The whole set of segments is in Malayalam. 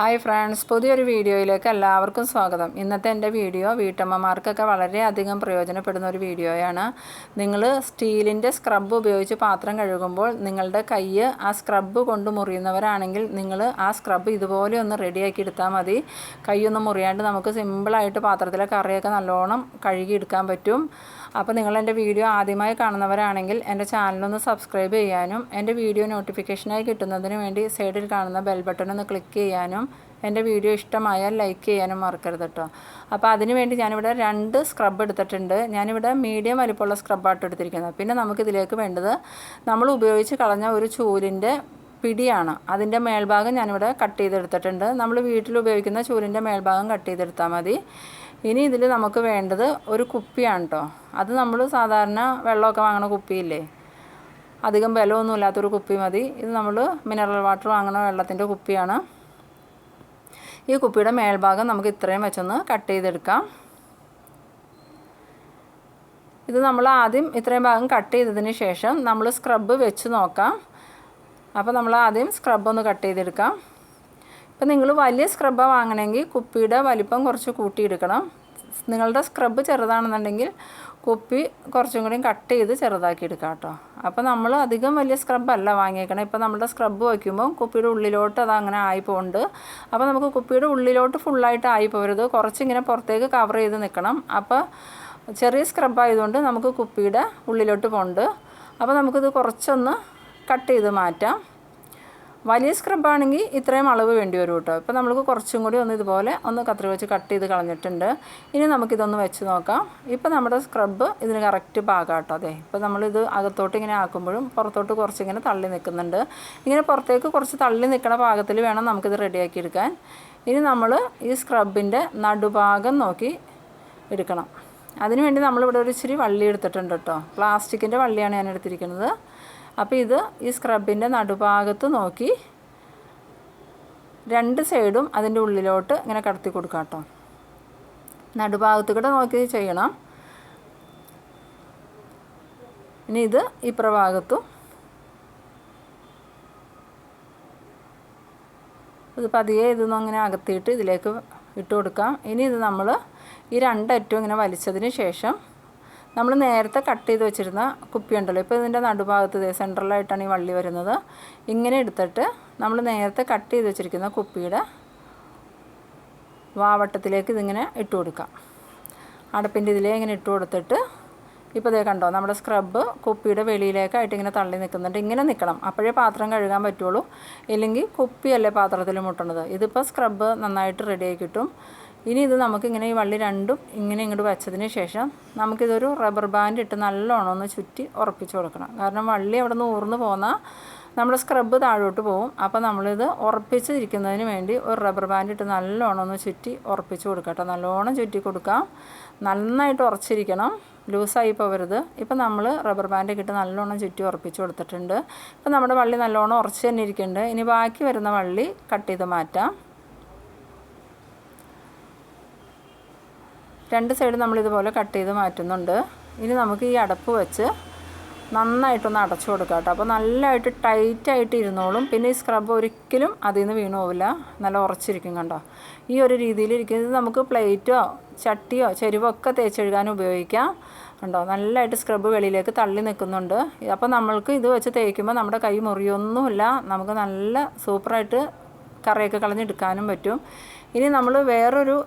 ഹായ് ഫ്രണ്ട്സ് പുതിയൊരു വീഡിയോയിലേക്ക് എല്ലാവർക്കും സ്വാഗതം. ഇന്നത്തെ എന്റെ വീഡിയോ വീട്ടമ്മമാർക്കൊക്കെ വളരെയധികം പ്രയോജനപ്പെടുന്ന ഒരു വീഡിയോയാണ്. നിങ്ങൾ സ്റ്റീലിന്റെ സ്ക്രബ്ബ് ഉപയോഗിച്ച് പാത്രം കഴുകുമ്പോൾ നിങ്ങളുടെ കൈ ആ സ്ക്രബ്ബ് കൊണ്ട് മുറിയുന്നവരാണെങ്കിൽ നിങ്ങൾ ആ സ്ക്രബ്ബ് ഇതുപോലെ ഒന്ന് റെഡിയാക്കി എടുത്താൽ മതി. കൈയൊന്നും മുറിയാണ്ട് നമുക്ക് സിമ്പിളായിട്ട് പാത്രത്തിലെ കറിയൊക്കെ നല്ലോണം കഴുകിയെടുക്കാൻ പറ്റും. അപ്പോൾ നിങ്ങൾ എന്റെ വീഡിയോ ആദ്യമായി കാണുന്നവരാണെങ്കിൽ എന്റെ ചാനലൊന്ന് സബ്സ്ക്രൈബ് ചെയ്യാനും എന്റെ വീഡിയോ നോട്ടിഫിക്കേഷനായി കിട്ടുന്നതിന് വേണ്ടി സൈഡിൽ കാണുന്ന ബെൽ ബട്ടൺ ഒന്ന് ക്ലിക്ക് ചെയ്യാനും എന്റെ വീഡിയോ ഇഷ്ടമായാൽ ലൈക്ക് ചെയ്യാനും മറക്കരുത് കേട്ടോ. അപ്പോൾ അതിന് വേണ്ടി ഞാനിവിടെ രണ്ട് സ്ക്രബ് എടുത്തിട്ടുണ്ട്. ഞാനിവിടെ മീഡിയം വലിപ്പമുള്ള സ്ക്രബായിട്ട് എടുത്തിരിക്കുന്നത്. പിന്നെ നമുക്കിതിലേക്ക് വേണ്ടത് നമ്മൾ ഉപയോഗിച്ച് കളഞ്ഞ ഒരു ചൂലിന്റെ പിടിയാണ്. അതിന്റെ മേൽഭാഗം ഞാനിവിടെ കട്ട് ചെയ്തെടുത്തിട്ടുണ്ട്. നമ്മൾ വീട്ടിൽ ഉപയോഗിക്കുന്ന ചൂലിന്റെ മേൽഭാഗം കട്ട് ചെയ്തെടുത്താൽ മതി. ഇനി ഇതിൽ നമുക്ക് വേണ്ടത് ഒരു കുപ്പിയാണ് കേട്ടോ. അത് നമ്മൾ സാധാരണ വെള്ളമൊക്കെ വാങ്ങണ കുപ്പിയില്ലേ? അധികം ബലമൊന്നും ഇല്ലാത്തൊരു കുപ്പി മതി. ഇത് നമ്മൾ മിനറൽ വാട്ടർ വാങ്ങണ വെള്ളത്തിന്റെ കുപ്പിയാണ്. ഈ കുപ്പിയുടെ മേൽഭാഗം നമുക്ക് ഇത്രയും വെച്ചൊന്ന് കട്ട് ചെയ്തെടുക്കാം. ഇത് നമ്മൾ ആദ്യം ഇത്രയും ഭാഗം കട്ട് ചെയ്തതിന് ശേഷം നമ്മൾ സ്ക്രബ് വെച്ച് നോക്കാം. അപ്പോൾ നമ്മൾ ആദ്യം സ്ക്രബ് ഒന്ന് കട്ട് ചെയ്തെടുക്കാം. ഇപ്പം നിങ്ങൾ വലിയ സ്ക്രബ്ബാണ് വാങ്ങണമെങ്കിൽ കുപ്പിയുടെ വലിപ്പം കുറച്ച് കൂട്ടിയെടുക്കണം. നിങ്ങളുടെ സ്ക്രബ് ചെറുതാണെന്നുണ്ടെങ്കിൽ കുപ്പി കുറച്ചും കൂടി കട്ട് ചെയ്ത് ചെറുതാക്കി എടുക്കാം കേട്ടോ. അപ്പോൾ നമ്മൾ അധികം വലിയ സ്ക്രബ്ബല്ല വാങ്ങിയേക്കണം. ഇപ്പോൾ നമ്മുടെ സ്ക്രബ് വയ്ക്കുമ്പോൾ കുപ്പിയുടെ ഉള്ളിലോട്ട് അത് അങ്ങനെ ആയി പോകുന്നുണ്ട് അപ്പോൾ നമുക്ക് കുപ്പിയുടെ ഉള്ളിലോട്ട് ഫുള്ളായിട്ട് ആയി പോരുത് കുറച്ചിങ്ങനെ പുറത്തേക്ക് കവർ ചെയ്ത് നിൽക്കണം അപ്പോൾ ചെറിയ സ്ക്രബ് ആയതുകൊണ്ട് നമുക്ക് കുപ്പിയുടെ ഉള്ളിലോട്ട് പോകുന്നുണ്ട് അപ്പോൾ നമുക്കിത് കുറച്ചൊന്ന് കട്ട് ചെയ്ത് മാറ്റാം. വലിയ സ്ക്രബാണെങ്കിൽ ഇത്രയും അളവ് വേണ്ടി വരും കേട്ടോ. ഇപ്പോൾ നമ്മൾക്ക് കുറച്ചും കൂടി ഒന്ന് ഇതുപോലെ ഒന്ന് കത്രി വെച്ച് കട്ട് ചെയ്ത് കളഞ്ഞിട്ടുണ്ട്. ഇനി നമുക്കിതൊന്ന് വെച്ച് നോക്കാം. ഇപ്പോൾ നമ്മുടെ സ്ക്രബ് ഇതിന് കറക്റ്റ് പാകം കേട്ടോ അതെ. ഇപ്പോൾ നമ്മളിത് അകത്തോട്ട് ഇങ്ങനെ ആക്കുമ്പോഴും പുറത്തോട്ട് കുറച്ച് ഇങ്ങനെ തള്ളി നിൽക്കുന്നുണ്ട്. ഇങ്ങനെ പുറത്തേക്ക് കുറച്ച് തള്ളി നിൽക്കുന്ന പാകത്തിൽ വേണം നമുക്കിത് റെഡിയാക്കി എടുക്കാൻ. ഇനി നമ്മൾ ഈ സ്ക്രബിന്റെ നടുഭാഗം നോക്കി എടുക്കണം. അതിനുവേണ്ടി നമ്മളിവിടെ ഒരു ഇച്ചിരി വള്ളി എടുത്തിട്ടുണ്ട് കേട്ടോ. പ്ലാസ്റ്റിക്കിന്റെ വള്ളിയാണ് ഞാൻ എടുത്തിരിക്കുന്നത്. അപ്പോൾ ഇത് ഈ സ്ക്രബിന്റെ നടുഭാഗത്ത് നോക്കി രണ്ട് സൈഡും അതിന്റെ ഉള്ളിലോട്ട് ഇങ്ങനെ കടത്തി കൊടുക്കാം കേട്ടോ. നടുഭാഗത്ത് കൂടെ നോക്കി ചെയ്യണം. ഇനി ഇത് ഈ പ്രഭാഗത്തും ഇത് പതിയെ ഇതൊന്നും അങ്ങനെ അകത്തിയിട്ട് ഇതിലേക്ക് ഇട്ട് കൊടുക്കാം. ഇനി ഇത് നമ്മൾ ഈ രണ്ടറ്റവും ഇങ്ങനെ വലിച്ചതിന് ശേഷം നമ്മൾ നേരത്തെ കട്ട് ചെയ്ത് വെച്ചിരുന്ന കുപ്പി ഉണ്ടല്ലോ ഇപ്പോൾ ഇതിന്റെ നടുഭാഗത്ത് സെൻട്രലായിട്ടാണ് ഈ വള്ളി വരുന്നത്. ഇങ്ങനെ എടുത്തിട്ട് നമ്മൾ നേരത്തെ കട്ട് ചെയ്ത് വെച്ചിരിക്കുന്ന കുപ്പിയുടെ വാവട്ടത്തിലേക്ക് ഇതിങ്ങനെ ഇട്ട് കൊടുക്കാം അടപ്പിന്റെ ഇതിലേ ഇങ്ങനെ ഇട്ട് കൊടുത്തിട്ട് ഇപ്പോൾ ഇതേ കണ്ടോ നമ്മുടെ സ്ക്രബ്ബ് കുപ്പിയുടെ വെളിയിലേക്കായിട്ട് ഇങ്ങനെ തള്ളി നിൽക്കുന്നുണ്ട്. ഇങ്ങനെ നിൽക്കണം. അപ്പോഴേ പാത്രം കഴുകാൻ പറ്റുള്ളൂ. ഇല്ലെങ്കിൽ കുപ്പിയല്ലേ പാത്രത്തിൽ മുട്ടണത്. ഇതിപ്പോൾ സ്ക്രബ്ബ് നന്നായിട്ട് റെഡിയായി കിട്ടും. ഇനി ഇത് നമുക്കിങ്ങനെ ഈ വള്ളി രണ്ടും ഇങ്ങനെ ഇങ്ങോട്ട് വെച്ചതിന് ശേഷം നമുക്കിതൊരു റബ്ബർ ബാൻഡ് ഇട്ട് നല്ലോണം ഒന്ന് ചുറ്റി ഉറപ്പിച്ച് കൊടുക്കണം. കാരണം വള്ളി അവിടെ നിന്ന് ഊർന്ന് പോന്നാൽ നമ്മുടെ സ്ക്രബ് താഴോട്ട് പോകും അപ്പോൾ നമ്മളിത് ഉറപ്പിച്ചിരിക്കുന്നതിന് വേണ്ടി ഒരു റബ്ബർ ബാൻഡ് ഇട്ട് നല്ലോണം ഒന്ന് ചുറ്റി ഉറപ്പിച്ച് കൊടുക്കട്ടെ നല്ലോണം ചുറ്റി കൊടുക്കാം. നന്നായിട്ട് ഉറച്ചിരിക്കണം. ലൂസായി പോവരുത് ഇപ്പം നമ്മൾ റബ്ബർ ബാൻഡ് ഇട്ട് നല്ലോണം ചുറ്റി ഉറപ്പിച്ച് കൊടുത്തിട്ടുണ്ട്. ഇപ്പം നമ്മുടെ വള്ളി നല്ലോണം ഉറച്ച് തന്നെ ഇരിക്കുന്നുണ്ട്. ഇനി ബാക്കി വരുന്ന വള്ളി കട്ട് ചെയ്ത് മാറ്റാം. രണ്ട് സൈഡ് നമ്മളിതുപോലെ കട്ട് ചെയ്ത് മാറ്റുന്നുണ്ട്. ഇനി നമുക്ക് ഈ അടപ്പ് വെച്ച് നന്നായിട്ടൊന്ന് അടച്ചു കൊടുക്കാം കേട്ടോ. അപ്പോൾ നല്ലതായിട്ട് ടൈറ്റായിട്ട് ഇരുന്നോളും. പിന്നെ ഈ സ്ക്രബ് ഒരിക്കലും അതിൽ നിന്ന് വീണു പോവില്ല. നല്ല ഉറച്ചിരിക്കും കണ്ടോ. ഈ ഒരു രീതിയിൽ ഇരിക്കുന്നത് നമുക്ക് പ്ലേറ്റോ ചട്ടിയോ ചെരുവോ ഒക്കെ തേച്ചെഴുകാനും ഉപയോഗിക്കാം. ഉണ്ടോ നല്ലതായിട്ട് സ്ക്രബ് വെളിയിലേക്ക് തള്ളി നിൽക്കുന്നുണ്ട്. അപ്പോൾ നമ്മൾക്ക് ഇത് വെച്ച് തേക്കുമ്പോൾ നമ്മുടെ കൈ മുറിയൊന്നുമില്ല. നമുക്ക് നല്ല സൂപ്പറായിട്ട് കറിയൊക്കെ കളഞ്ഞെടുക്കാനും പറ്റും. ഇനി നമ്മൾ വേറൊരു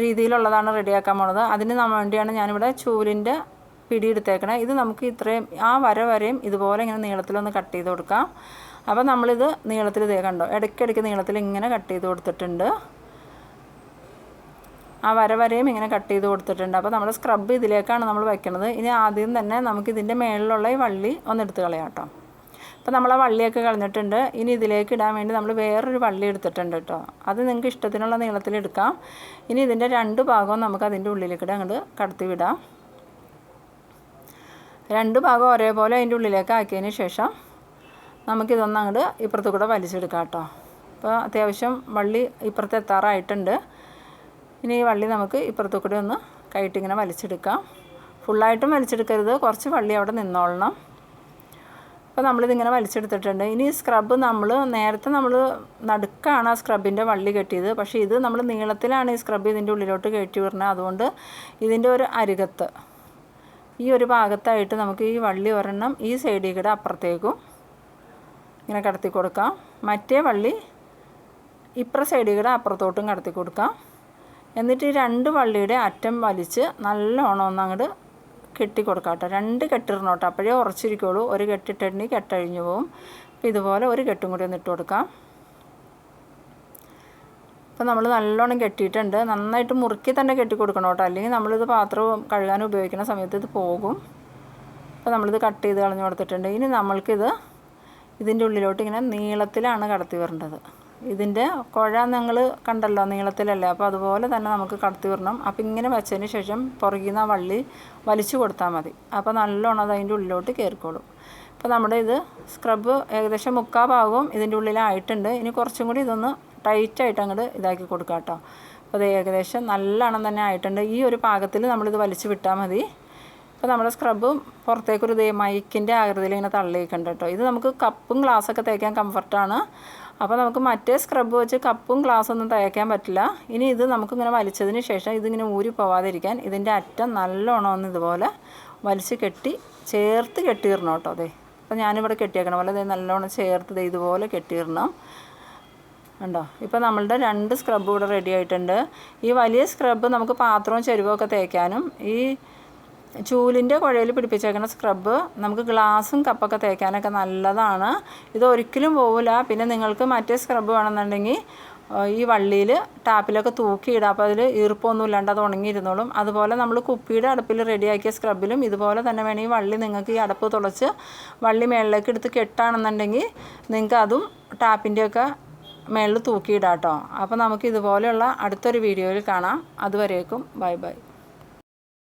രീതിയിലുള്ളതാണ് റെഡിയാക്കാൻ പോണത്. അതിന് വേണ്ടിയാണ് ഞാനിവിടെ ചൂലിന്റെ പിടി എടുത്തേക്കണേ. ഇത് നമുക്ക് ഇത്രയും ആ വര വരെയും ഇതുപോലെ ഇങ്ങനെ നീളത്തിലൊന്ന് കട്ട് ചെയ്ത് കൊടുക്കാം. അപ്പോൾ നമ്മളിത് നീളത്തിൽ ഇതേ കണ്ടോ? ഇടയ്ക്കിടയ്ക്ക് നീളത്തിൽ ഇങ്ങനെ കട്ട് ചെയ്ത് കൊടുത്തിട്ടുണ്ട്. ആ വര വരെയും ഇങ്ങനെ കട്ട് ചെയ്ത് കൊടുത്തിട്ടുണ്ട്. അപ്പോൾ നമ്മൾ സ്ക്രബ് ഇതിലേക്കാണ് നമ്മൾ വയ്ക്കുന്നത് ഇനി ആദ്യം തന്നെ നമുക്കിതിന്റെ മേളിലുള്ള ഈ വള്ളി ഒന്ന് എടുത്ത് കളയാം കേട്ടോ. അപ്പോൾ നമ്മൾ ആ വള്ളിയൊക്കെ കളഞ്ഞിട്ടുണ്ട്. ഇനി ഇതിലേക്ക് ഇടാൻ വേണ്ടി നമ്മൾ വേറൊരു വള്ളി എടുത്തിട്ടുണ്ട് കേട്ടോ അത് നിങ്ങൾക്ക് ഇഷ്ടത്തിനുള്ള നീളത്തിൽ എടുക്കാം. ഇനി ഇതിന്റെ രണ്ട് ഭാഗവും നമുക്ക് അതിന്റെ ഉള്ളിലേക്കിടെ അങ്ങോട്ട് കടത്തി വിടാം. രണ്ട് ഭാഗം ഒരേപോലെ അതിന്റെ ഉള്ളിലേക്ക് ആക്കിയതിന് ശേഷം നമുക്കിതൊന്ന് അങ്ങോട്ട് ഇപ്പുറത്ത് കൂടെ വലിച്ചെടുക്കാം കേട്ടോ അപ്പോൾ അത്യാവശ്യം വള്ളി ഇപ്പുറത്ത് എത്താറായിട്ടുണ്ട്. ഇനി ഈ വള്ളി നമുക്ക് ഇപ്പുറത്ത് കൂടെ ഒന്ന് കൈയിട്ടിങ്ങനെ വലിച്ചെടുക്കാം. ഫുള്ളായിട്ടും വലിച്ചെടുക്കരുത്. കുറച്ച് വള്ളി അവിടെ നിന്നോളണം. അപ്പോൾ നമ്മളിതിങ്ങനെ വലിച്ചെടുത്തിട്ടുണ്ട്. ഇനി സ്ക്രബ് നമ്മൾ നേരത്തെ നമ്മൾ നടുക്കാണ് ആ സ്ക്രബിന്റെ വള്ളി കെട്ടിയത്. പക്ഷേ ഇത് നമ്മൾ നീളത്തിലാണ് ഈ സ്ക്രബ് ഇതിന്റെ ഉള്ളിലോട്ട് കയറ്റി വരുന്നത് അതുകൊണ്ട് ഇതിന്റെ ഒരു അരികത്ത് ഈ ഒരു ഭാഗത്തായിട്ട് നമുക്ക് ഈ വള്ളി ഒരെണ്ണം ഈ സൈഡിൽ കൂടെ അപ്പുറത്തേക്കും ഇങ്ങനെ കടത്തി കൊടുക്കാം. മറ്റേ വള്ളി ഇപ്പുറ സൈഡിൽ കൂടെ അപ്പുറത്തോട്ടും കടത്തി കൊടുക്കാം. എന്നിട്ട് ഈ രണ്ട് വള്ളിയുടെ അറ്റം വലിച്ച് നല്ലോണം ഒന്ന് അങ്ങോട്ട് കെട്ടി കൊടുക്കാം കേട്ടോ രണ്ട് കെട്ടിടണം കേട്ടോ അപ്പോഴേ ഉറച്ചിരിക്കുള്ളൂ. ഒരു കെട്ടിട്ടുണ്ടെങ്കിൽ കെട്ടഴിഞ്ഞു പോവും. അപ്പോൾ ഇതുപോലെ ഒരു കെട്ടും കൂടി ഒന്ന് ഇട്ട് കൊടുക്കാം. അപ്പോൾ നമ്മൾ നല്ലോണം കെട്ടിയിട്ടുണ്ട്. നന്നായിട്ട് മുറുക്കി തന്നെ കെട്ടി കൊടുക്കണം കേട്ടോ അല്ലെങ്കിൽ നമ്മളിത് പാത്രം കഴുകാൻ ഉപയോഗിക്കുന്ന സമയത്ത് ഇത് പോകും. അപ്പോൾ നമ്മളിത് കട്ട് ചെയ്ത് കളഞ്ഞു കൊടുത്തിട്ടുണ്ട്. ഇനി നമ്മൾക്കിത് ഇതിന്റെ ഉള്ളിലോട്ട് ഇങ്ങനെ നീളത്തിലാണ് കടത്തി വരേണ്ടത്. ഇതിന്റെ കുഴ നിങ്ങൾ കണ്ടല്ലോ നീളത്തിലല്ലേ? അപ്പോൾ അതുപോലെ തന്നെ നമുക്ക് കടത്തി വരണം അപ്പോൾ ഇങ്ങനെ വെച്ചതിന് ശേഷം പുറകിൽ നിന്ന് ആ വള്ളി വലിച്ചു കൊടുത്താൽ മതി. അപ്പോൾ നല്ലോണം അത് അതിന്റെ ഉള്ളിലോട്ട് കയറിക്കോളും അപ്പോൾ നമ്മുടെ ഇത് സ്ക്രബ് ഏകദേശം മുക്കാ ഭാഗവും ഇതിന്റെ ഉള്ളിലായിട്ടുണ്ട്. ഇനി കുറച്ചും കൂടി ഇതൊന്ന് ടൈറ്റായിട്ട് അങ്ങോട്ട് ഇതാക്കി കൊടുക്കാം കേട്ടോ അപ്പോൾ അത് ഏകദേശം നല്ലോണം തന്നെ ആയിട്ടുണ്ട്. ഈ ഒരു പാകത്തിൽ നമ്മളിത് വലിച്ചു വിട്ടാൽ മതി. അപ്പോൾ നമ്മുടെ സ്ക്രബ് പുറത്തേക്കൊരു ദേ മൈക്കിന്റെ ആകൃതിയിൽ ഇങ്ങനെ തള്ളിയിട്ടുണ്ട് കേട്ടോ. ഇത് നമുക്ക് കപ്പും ഗ്ലാസ്സൊക്കെ തേക്കാൻ കംഫർട്ടാണ് അപ്പോൾ നമുക്ക് മറ്റേ സ്ക്രബ് വെച്ച് കപ്പും ഗ്ലാസ്സൊന്നും തേക്കാൻ പറ്റില്ല. ഇനി ഇത് നമുക്കിങ്ങനെ വലിച്ചതിന് ശേഷം ഇതിങ്ങനെ ഊരി പോവാതിരിക്കാൻ ഇതിന്റെ അറ്റം നല്ലോണം ഒന്ന് ഇതുപോലെ വലിച്ച് കെട്ടി ചേർത്ത് കെട്ടിയിരണം കേട്ടോ അതെ അപ്പോൾ ഞാനിവിടെ കെട്ടിയേക്കണ പോലെ ഇത് നല്ലോണം ചേർത്ത് ഇതുപോലെ കെട്ടിയിരണം ഉണ്ടോ ഇപ്പോൾ നമ്മളുടെ രണ്ട് സ്ക്രബ് ഇവിടെ റെഡി ആയിട്ടുണ്ട്. ഈ വലിയ സ്ക്രബ് നമുക്ക് പാത്രവും ചെരുവൊക്കെ തേക്കാനും ഈ ചൂലിന്റെ കുഴയിൽ പിടിപ്പിച്ചേക്കുന്ന സ്ക്രബ്ബ് നമുക്ക് ഗ്ലാസും കപ്പൊക്കെ തേക്കാനൊക്കെ നല്ലതാണ്. ഇത് ഒരിക്കലും പോവില്ല പിന്നെ നിങ്ങൾക്ക് മറ്റേ സ്ക്രബ്ബ് വേണമെന്നുണ്ടെങ്കിൽ ഈ വള്ളിയിൽ ടാപ്പിലൊക്കെ തൂക്കിയിടാം അപ്പോൾ അതിൽ ഈർപ്പൊന്നും ഇല്ലാണ്ട് അത് ഉണങ്ങിയിരുന്നോളും. അതുപോലെ നമ്മൾ കുപ്പിയുടെ അടുപ്പിൽ റെഡിയാക്കിയ സ്ക്രബിലും ഇതുപോലെ തന്നെ വേണമെങ്കിൽ വള്ളി നിങ്ങൾക്ക് ഈ അടപ്പ് തുളച്ച് വള്ളി മേളിലേക്ക് എടുത്ത് കെട്ടാണെന്നുണ്ടെങ്കിൽ നിങ്ങൾക്ക് അതും ടാപ്പിന്റെയൊക്കെ മേളിൽ തൂക്കിയിടാം കേട്ടോ. അപ്പോൾ നമുക്ക് ഇതുപോലെയുള്ള അടുത്തൊരു വീഡിയോയിൽ കാണാം. അതുവരേക്കും ബൈ ബൈ.